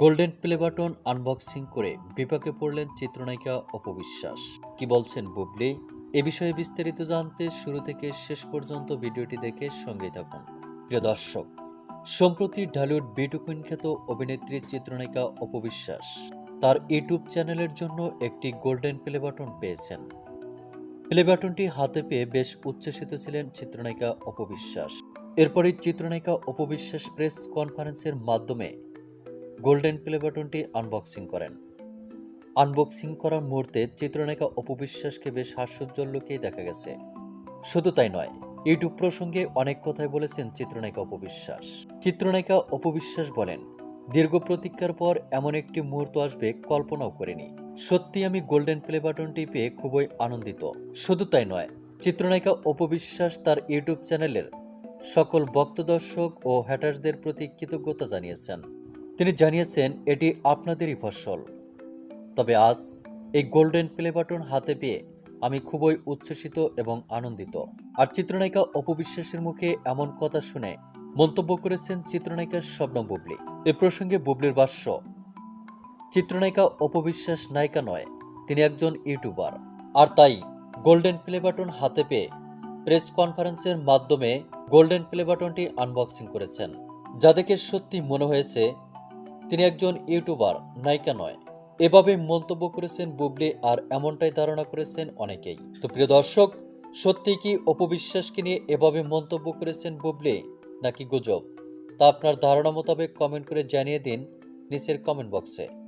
Golden play button unboxing করে বিপাকে পড়লেন চিত্রনায়িকা অপবিশ্বাস কি বলছেন বুবলি? এ বিষয়ে বিস্তারিত জানতে শুরু থেকে শেষ পর্যন্ত ভিডিওটি দেখে সঙ্গেই থাকুন। প্রিয় দর্শক, সম্প্রতি ঢালিউড বিটু কুইন খ্যাত অভিনেত্রী চিত্রনায়িকা অপবিশ্বাস তার ইউটিউব চ্যানেলের জন্য একটি গোল্ডেন প্লে বাটন পেয়েছেন। প্লে বাটনটি হাতে পেয়ে বেশ উচ্ছ্বসিত ছিলেন চিত্রনায়িকা অপবিশ্বাস এরপরই চিত্রনায়িকা অপবিশ্বাস প্রেস কনফারেন্সের মাধ্যমে গোল্ডেন প্লে বাটনটি আনবক্সিং করেন। আনবক্সিং করার মুহূর্তে চিত্রনায়িকা অপবিশ্বাসকে বেশ হাস্যোজ্জ্বল লুকেই দেখা গেছে। শুধু তাই নয় ইউটিউব প্রসঙ্গে অনেক কথাই বলেছেন চিত্রনায়িকা অপবিশ্বাস চিত্রনায়িকা অপবিশ্বাস বলেন, দীর্ঘ প্রতীক্ষার পর এমন একটি মুহূর্ত আসবে কল্পনাও করিনি। সত্যি আমি গোল্ডেন প্লে বাটনটি পেয়ে খুবই আনন্দিত। শুধু তাই নয়, চিত্রনায়িকা অপবিশ্বাস তার ইউটিউব চ্যানেলের সকল ভক্ত দর্শক ও হ্যাটার্সদের প্রতি কৃতজ্ঞতা জানিয়েছেন। তিনি জানিয়েছেন, এটি আপনাদেরই ফসল। তবে আজ এই গোল্ডেন প্লে বাটন হাতে পেয়ে আমি খুবই উচ্ছ্বসিত এবং আনন্দিত। আর চিত্রনায়িকা অপবিশ্বাসের মুখে এমন কথা শুনে মন্তব্য করেছেন চিত্রনায়িকা শবনম বুবলি। এ প্রসঙ্গে বুবলির ভাষ্য, চিত্রনায়িকা অপবিশ্বাস নায়িকা নয়, তিনি একজন ইউটিউবার। আর তাই গোল্ডেন প্লে বাটন হাতে পেয়ে প্রেস কনফারেন্সের মাধ্যমে গোল্ডেন প্লে বাটনটি আনবক্সিং করেছেন। যা দেখে সত্যি মনে হয়েছে তিনি একজন ইউটিউবার, নায়িকা নয়। এভাবে মন্তব্য করেছেন বুবলি আর এমনটাই ধারণা করেছেন অনেকেই। তো প্রিয় দর্শক, সত্যি কি অপবিশ্বাসকে নিয়ে এভাবে মন্তব্য করেছেন বুবলি নাকি গুজব? তা আপনার ধারণা মোতাবেক কমেন্ট করে জানিয়ে দিন নিচের কমেন্ট বক্সে